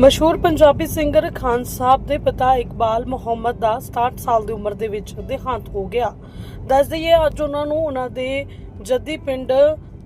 ਮਸ਼ਹੂਰ ਪੰਜਾਬੀ ਸਿੰਗਰ ਖਾਨ ਸਾਹਿਬ ਦੇ ਪਿਤਾ ਇਕਬਾਲ ਮੁਹੰਮਦ ਦਾ 67 ਸਾਲ ਦੀ ਉਮਰ ਦੇ ਵਿੱਚ ਦੇਹਾਂਤ ਹੋ ਗਿਆ। ਦੱਸ ਦਈਏ, ਅੱਜ ਉਹਨਾਂ ਨੂੰ ਉਹਨਾਂ ਦੇ ਜੱਦੀ ਪਿੰਡ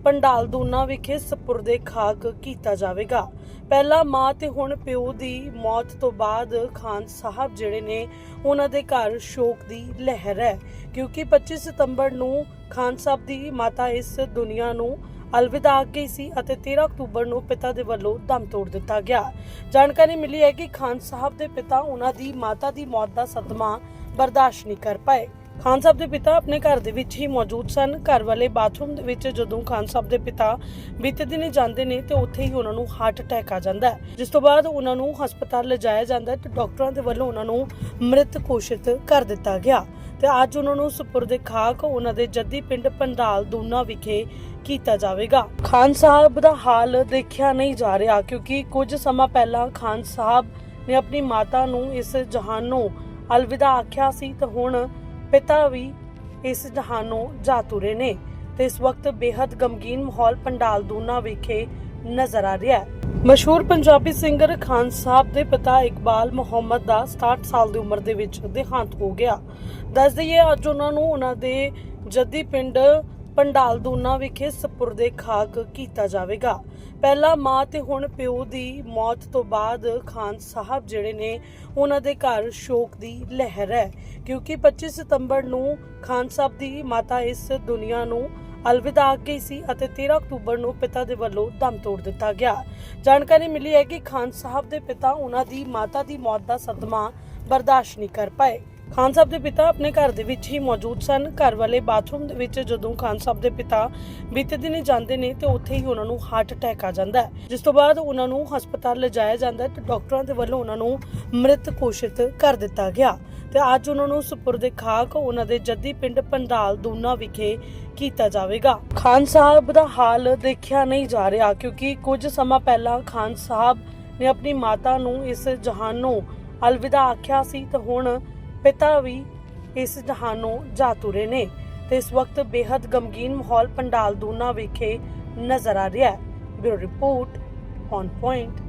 ਪੰਡਾਲ ਦੂਨਾ ਵਿਖੇ ਸਪੁਰਦੇ ਖਾਕ ਕੀਤਾ ਜਾਵੇਗਾ। ਪਹਿਲਾਂ ਮਾਂ ਤੇ ਹੁਣ ਪਿਓ ਦੀ ਮੌਤ ਤੋਂ ਬਾਅਦ ਖਾਨ ਸਾਹਿਬ ਜਿਹੜੇ ਨੇ ਉਹਨਾਂ ਦੇ ਘਰ ਸ਼ੋਕ ਦੀ ਲਹਿਰ ਹੈ, ਕਿਉਂਕਿ 25 ਸਤੰਬਰ ਨੂੰ ਖਾਨ ਸਾਹਿਬ ਦੀ ਮਾਤਾ ਇਸ ਦੁਨੀਆ ਨੂੰ ਅਲਵਿਦਾ ਆ ਗਈ ਸੀ ਅਤੇ 13 ਅਕਤੂਬਰ ਨੂੰ ਪਿਤਾ ਦੇ ਵੱਲੋਂ ਦਮ ਤੋੜ ਦਿੱਤਾ ਗਿਆ। ਜਾਣਕਾਰੀ ਮਿਲੀ ਹੈ ਕਿ ਖਾਨ ਸਾਹਿਬ ਦੇ ਪਿਤਾ, ਉਹਨਾਂ ਦੀ ਮਾਤਾ ਦੀ ਮੌਤ ਦਾ ਸਦਮਾ ਬਰਦਾਸ਼ਤ ਨਹੀਂ ਕਰ ਪਾਏ। ਖਾਨ ਸਾਹਿਬ ਦੇ ਪਿਤਾ ਆਪਣੇ ਘਰ ਦੇ ਵਿੱਚ ਹੀ ਮੌਜੂਦ ਸਨ। ਘਰ ਵਾਲੇ ਬਾਥਰੂਮ ਦੇ ਵਿੱਚ ਜਦੋਂ ਖਾਨ ਸਾਹਿਬ ਦੇ ਪਿਤਾ ਬੀਤੇ ਦਿਨੇ ਜਾਂਦੇ ਨੇ, ਤੇ ਉੱਥੇ ਹੀ ਉਹਨਾਂ ਨੂੰ ਹਾਰਟ ਅਟੈਕ ਆ ਜਾਂਦਾ ਹੈ। ਜਿਸ ਤੋਂ ਬਾਅਦ ਉਹਨਾਂ ਨੂੰ ਹਸਪਤਾਲ ਲਿਜਾਇਆ ਜਾਂਦਾ ਤੇ ਡਾਕਟਰਾਂ ਦੇ ਵੱਲੋਂ ਉਹਨਾਂ ਨੂੰ ਮ੍ਰਿਤ ਘੋਸ਼ਿਤ ਕਰ ਦਿੱਤਾ ਗਿਆ। ਤੇ ਅੱਜ ਉਹਨਾਂ ਨੂੰ ਸੁਪਰਦੇ ਖਾਕ ਉਹਨਾਂ ਦੇ ਜੱਦੀ ਪਿੰਡ ਪੰਡਾਲ ਦੂਨਾ ਵਿਖੇ ਕੀਤਾ ਜਾਵੇਗਾ। ਖਾਨ ਸਾਹਿਬ ਦਾ ਹਾਲ ਦੇਖਿਆ ਨਹੀਂ ਜਾ ਰਿਹਾ ਕਿਉਂਕਿ ਕੁਝ ਸਮਾਂ ਪਹਿਲਾਂ ਖਾਨ ਸਾਹਿਬ ਨੇ ਆਪਣੀ ਮਾਤਾ ਨੂੰ ਇਸ ਜਹਾਨੋਂ ਅਲਵਿਦਾ ਆਖਿਆ ਸੀ ਤੇ ਹੁਣ ਪਿਤਾ ਵੀ ਇਸ ਜਹਾਨੋਂ ਜਾ ਤੁਰੇ ਨੇ ਤੇ ਇਸ ਵਕਤ ਬੇहद ਗਮਗੀਨ ਮਾਹੌਲ ਪੰਡਾਲ ਦੂਨਾ ਵਿਖੇ ਨਜ਼ਰ ਆ ਰਿਹਾ ਹੈ। ਮਸ਼ਹੂਰ ਪੰਜਾਬੀ ਸਿੰਗਰ ਖਾਨ ਸਾਹਿਬ ਦੇ ਪਿਤਾ ਇਕਬਾਲ ਮੁਹੰਮਦ ਦਾ 67 ਸਾਲ ਦੀ ਉਮਰ ਦੇ ਵਿੱਚ ਦੇਹਾਂਤ ਹੋ ਗਿਆ। ਦੱਸ ਦਈਏ, ਅੱਜ ਉਹਨਾਂ ਨੂੰ ਉਹਨਾਂ ਦੇ ਜੱਦੀ ਪਿੰਡ ਪੰਡਾਲ ਦੂਨਾ ਵਿਖੇ ਸਪੁਰਦੇ ਖਾਕ ਕੀਤਾ ਜਾਵੇਗਾ। ਪਹਿਲਾਂ ਮਾਂ ਤੇ ਹੁਣ ਪਿਓ ਦੀ ਮੌਤ ਤੋਂ ਬਾਅਦ ਖਾਨ ਸਾਹਿਬ ਜਿਹੜੇ ਨੇ ਉਹਨਾਂ ਦੇ ਘਰ ਸ਼ੋਕ ਦੀ ਲਹਿਰ ਹੈ। ਕਿਉਂਕਿ 25 ਸਤੰਬਰ ਨੂੰ ਖਾਨ ਸਾਹਿਬ ਦੀ ਮਾਤਾ ਇਸ ਦੁਨੀਆ ਨੂੰ ਅਲਵਿਦਾ ਆ ਗਈ ਸੀ ਅਤੇ 13 ਅਕਤੂਬਰ ਨੂੰ ਪਿਤਾ ਦੇ ਵੱਲੋਂ ਦਮ ਤੋੜ ਦਿੱਤਾ ਗਿਆ। ਜਾਣਕਾਰੀ ਮਿਲੀ ਹੈ ਕਿ ਖਾਨ ਸਾਹਿਬ ਦੇ ਪਿਤਾ, ਉਹਨਾਂ ਦੀ ਮਾਤਾ ਦੀ ਮੌਤ ਦਾ ਸਦਮਾ ਬਰਦਾਸ਼ਤ ਨਹੀਂ ਕਰ ਪਾਏ। ਖਾਨ ਸਾਹਿਬ ਦੇ ਪਿਤਾ ਆਪਣੇ ਘਰ ਦੇ ਵਿੱਚ ਹੀ ਮੌਜੂਦ ਸਨ। ਘਰ ਵਾਲੇ ਬਾਥਰੂਮ ਦੇ ਵਿੱਚ ਜਦੋਂ ਖਾਨ ਸਾਹਿਬ ਦੇ ਪਿਤਾ ਬੀਤੇ ਦਿਨੇ ਜਾਂਦੇ ਨੇ ਤੇ ਉੱਥੇ ਹੀ ਉਹਨਾਂ ਨੂੰ ਹਾਰਟ ਅਟੈਕ ਆ ਜਾਂਦਾ ਹੈ। ਜਿਸ ਤੋਂ ਬਾਅਦ ਉਹਨਾਂ ਨੂੰ ਹਸਪਤਾਲ ਲਿਜਾਇਆ ਜਾਂਦਾ ਹੈ ਤੇ ਡਾਕਟਰਾਂ ਦੇ ਵੱਲੋਂ ਉਹਨਾਂ ਨੂੰ ਮ੍ਰਿਤ ਘੋਸ਼ਿਤ ਕਰ ਦਿੱਤਾ ਗਿਆ। ਤੇ ਅੱਜ ਉਹਨਾਂ ਨੂੰ ਸੁਪਰਦੇ ਖਾਕ, ਉਹਨਾਂ ਦੇ ਜੱਦੀ ਪਿੰਡ ਪੰਡਾਲ ਦੂਨਾ ਵਿਖੇ ਕੀਤਾ ਜਾਵੇਗਾ। ਖਾਨ ਸਾਹਿਬ ਦਾ ਹਾਲ ਦੇਖਿਆ ਨਹੀਂ ਜਾ ਰਿਹਾ ਕਿਉਂਕਿ ਕੁਝ ਸਮਾਂ ਪਹਿਲਾਂ ਖਾਨ ਸਾਹਿਬ ਨੇ ਆਪਣੀ ਮਾਤਾ ਨੂੰ ਇਸ ਜਹਾਨੋਂ ਅਲਵਿਦਾ ਆਖਿਆ ਸੀ ਤੇ ਹੁਣ ਪਿਤਾ ਵੀ ਇਸ ਜਹਾਨੋਂ ਜਾ ਤੁਰੇ ਨੇ ਤੇ ਇਸ ਵਕਤ ਬੇहद ਗਮਗੀਨ ਮਾਹੌਲ ਪੰਡਾਲ ਦੂਨਾ ਵਿਖੇ ਨਜ਼ਰ ਆ ਰਿਹਾ ਹੈ। Bureau report, on point.